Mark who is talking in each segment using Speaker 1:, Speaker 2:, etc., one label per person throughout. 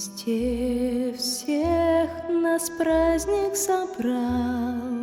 Speaker 1: Вместе всех нас праздник собрал.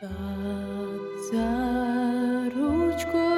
Speaker 1: За ручку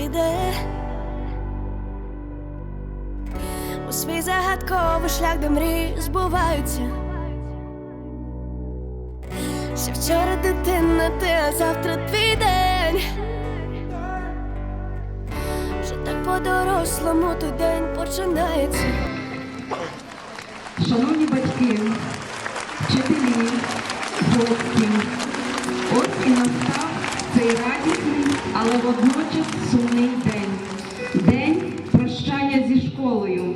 Speaker 2: піде у свій загадковий шлях, де мрії збуваються. Ще вчора дитина, ти, а завтра твій день. Вже так по-дорослому той день починається.
Speaker 3: Шановні батьки, вчителі, гості, ось і настав цей радісний, але водночас сумний день. День прощання зі школою,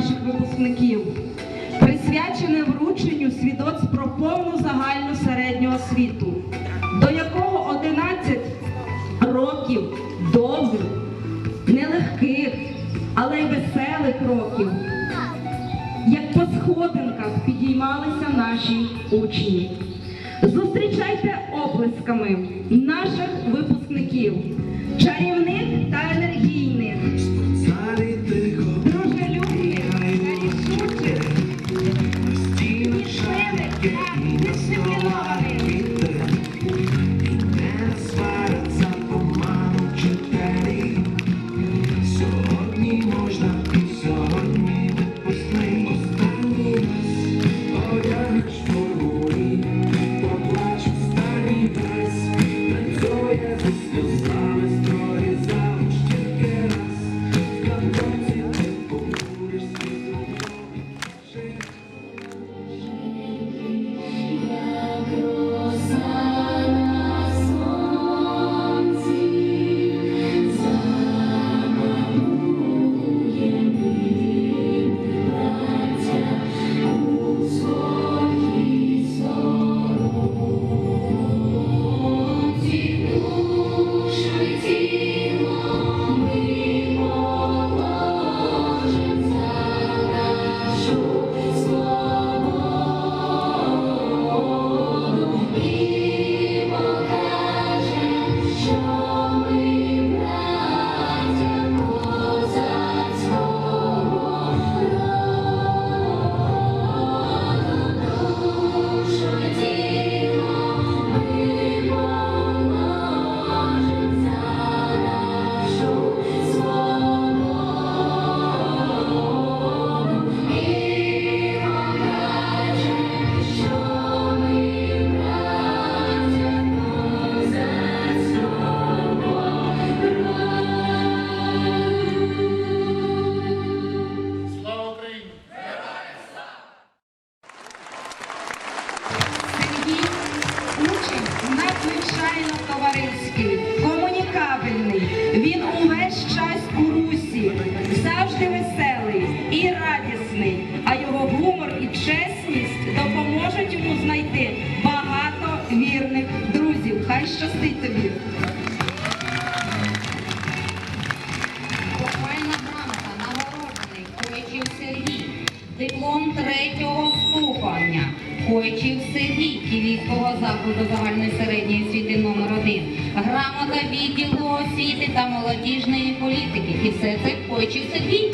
Speaker 3: наших випускників, присвячене врученню свідоцтв про повну загальну середню освіту, до якого 11 років довгих, нелегких, але й веселих років, як по сходинках підіймалися наші учні. Зустрічайте оплесками наших випускників,
Speaker 4: Койчів Сергій Київського закладу загальної середньої освіти номер 1 Грамота відділу освіти та молодіжної політики. І все це хоче. Сергій.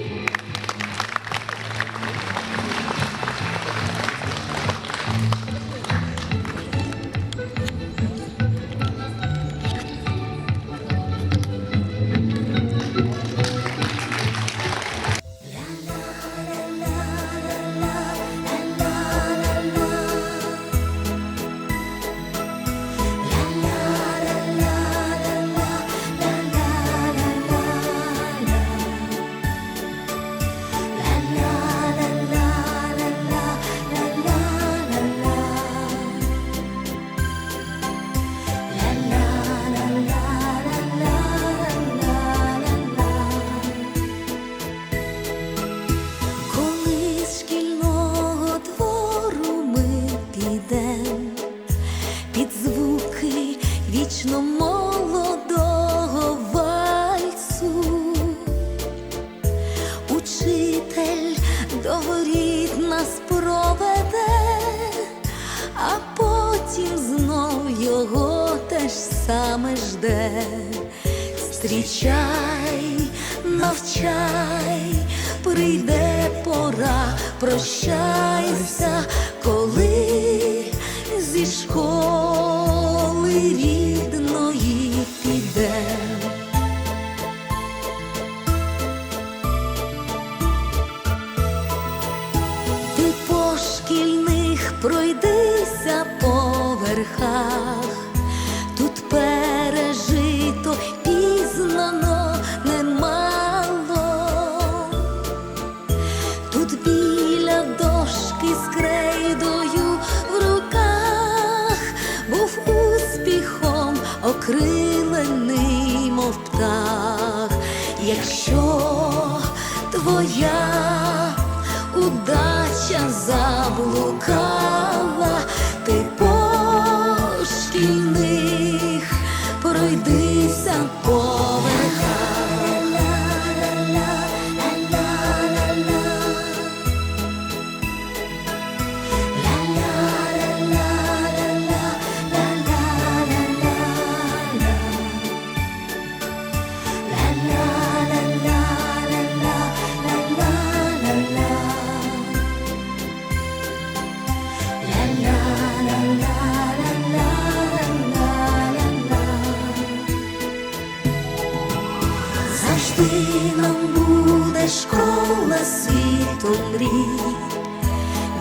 Speaker 2: Світу мрій,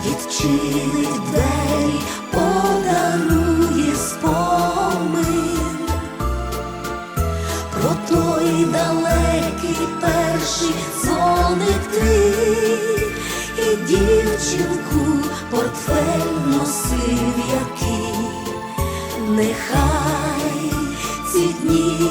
Speaker 2: відчинить двері, подарує спомин. Про той далекий перший дзвоник твій і дівчинку портфель носив який. Нехай ці дні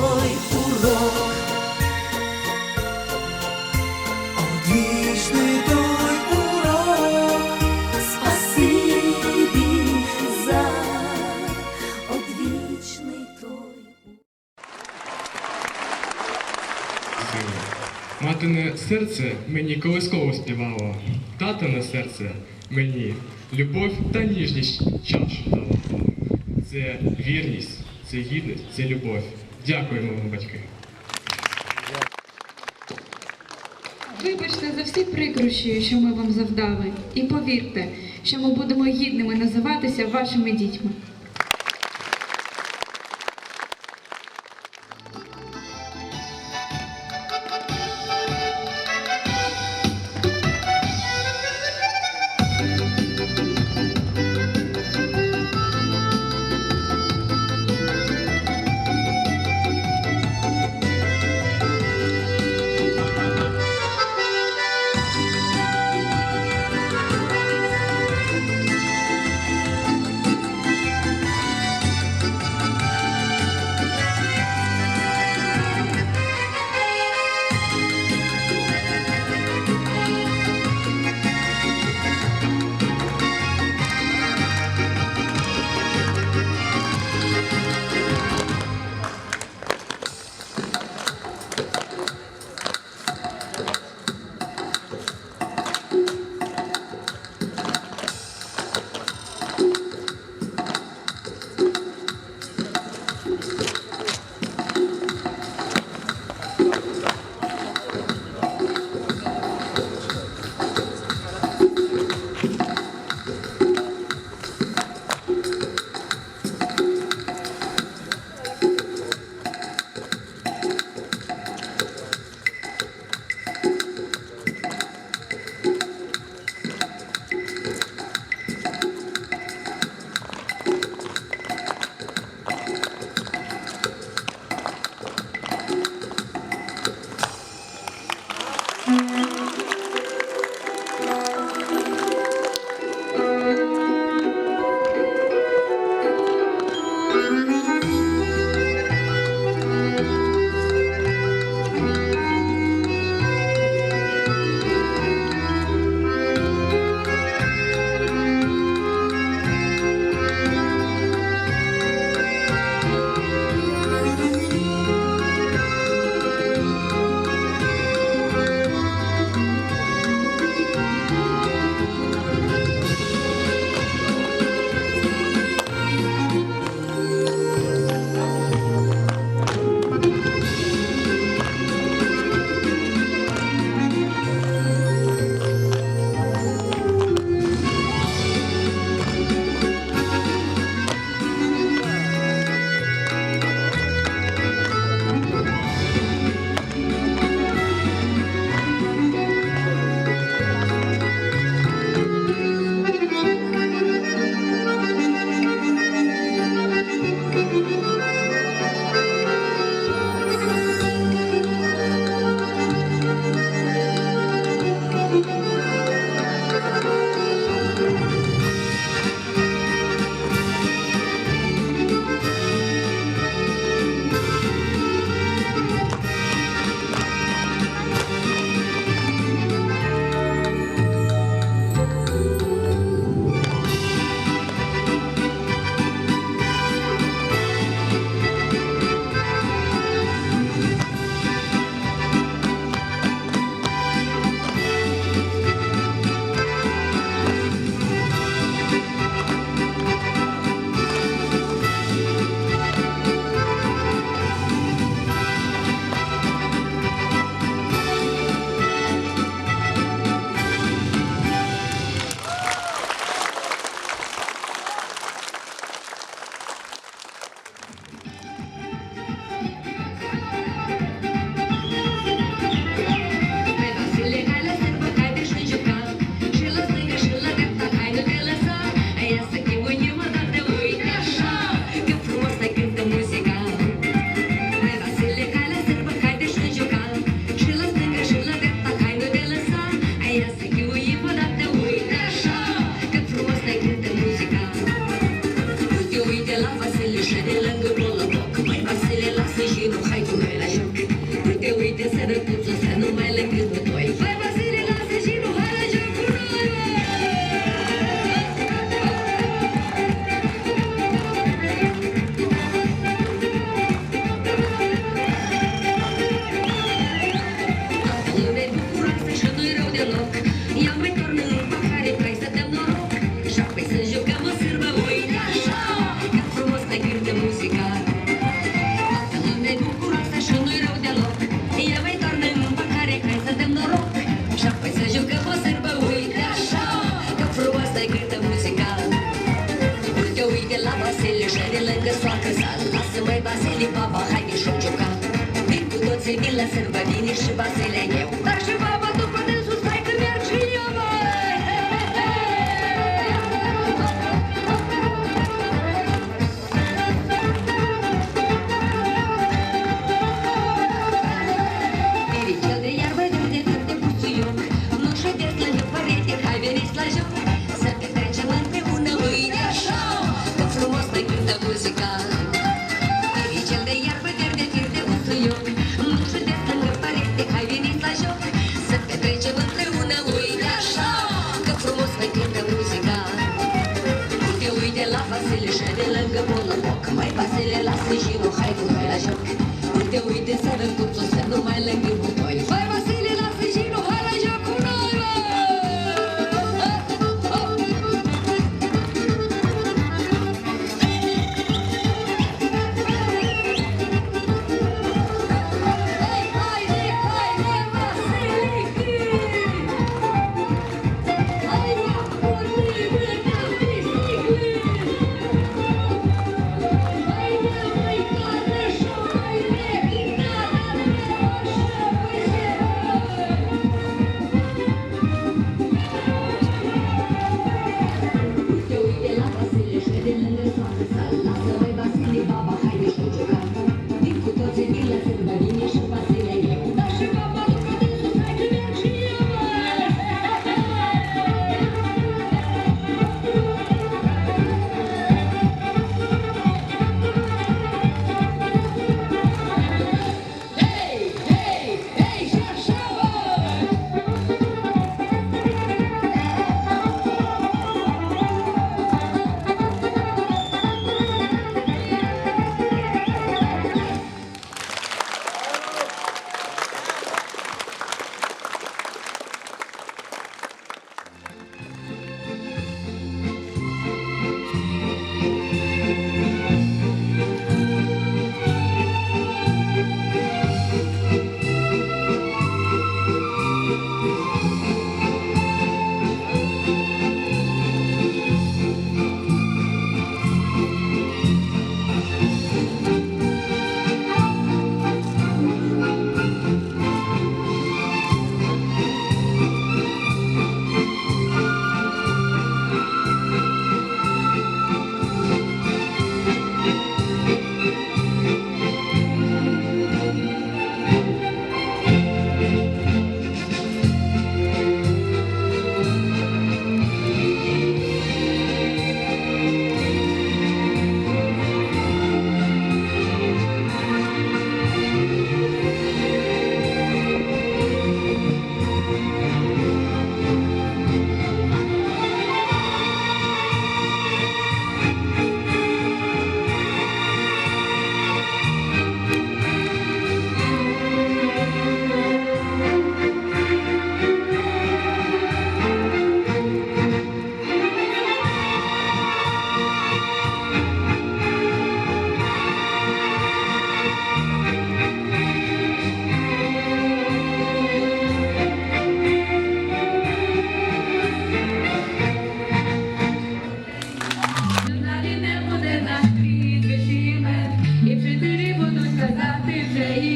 Speaker 5: Матине серце мені колисково співало, татине серце мені любов та ніжність чашу дало. це вірність, це гідність, це любов. Дякуємо вам, батьки.
Speaker 6: Вибачте за всі прикрощі, що ми вам завдали, і повірте, що ми будемо гідними називатися вашими дітьми.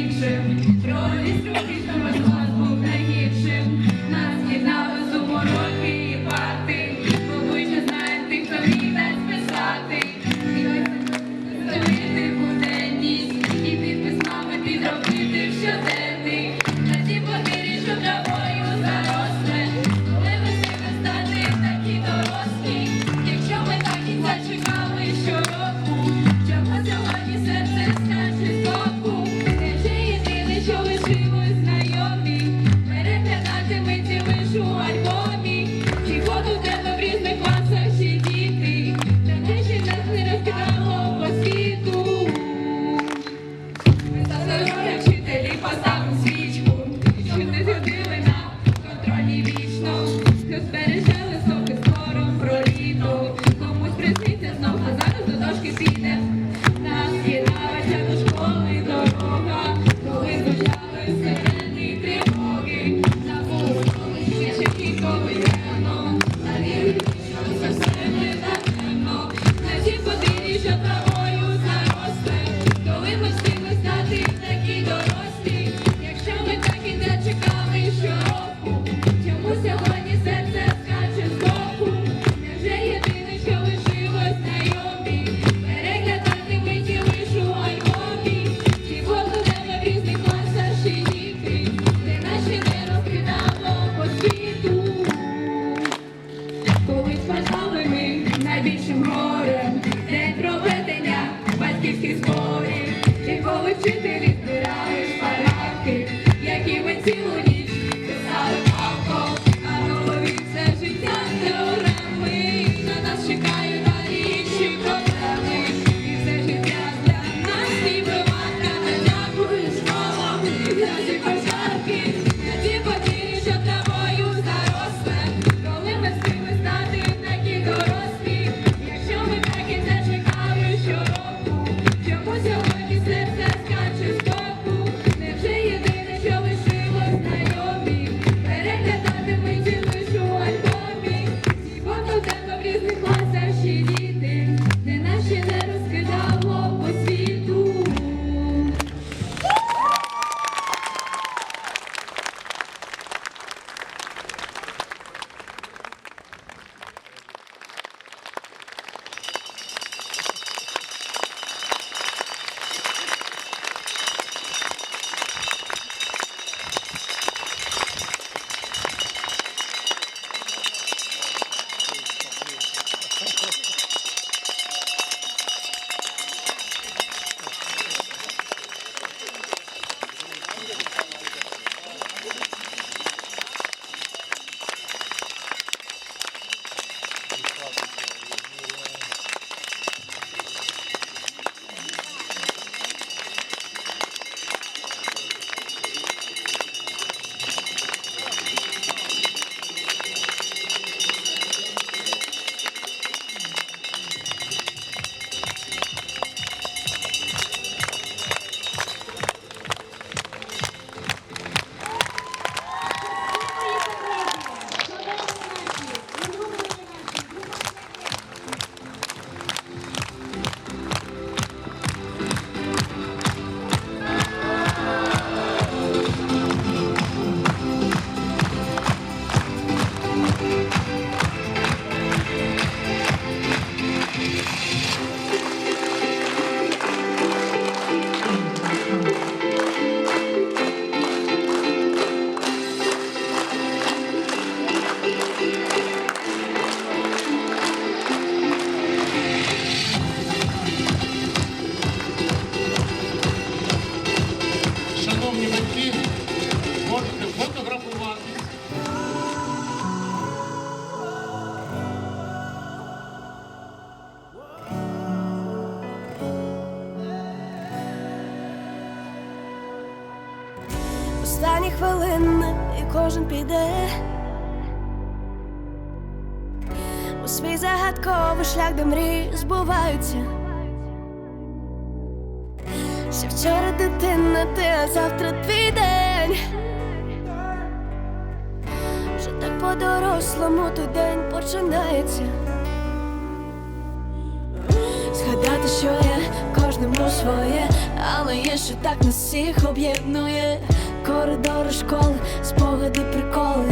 Speaker 7: Іншим. Пролість у
Speaker 2: свій загадковий шлях, де мрії збуваються. Ще вчора дитина, ти, а завтра твій день. Вже так по-дорослому той день починається. Згадати, що є кожному своє, але є, що так нас всіх об'єднує. Коридори школи, спогади, приколи,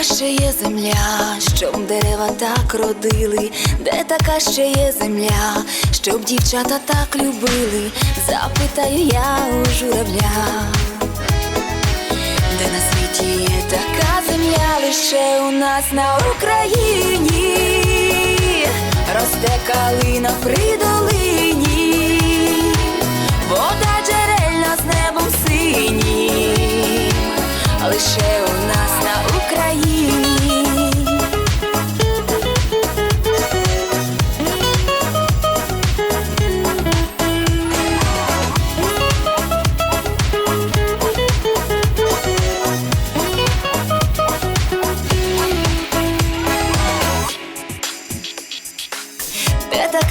Speaker 2: така ще є земля, щоб дерева так родили, де така ще є земля, щоб дівчата так любили, запитаю я у журавля, де на світі є така земля, лише у нас на Україні, росте калина при долині, вода джерельна з небом синім лише у нас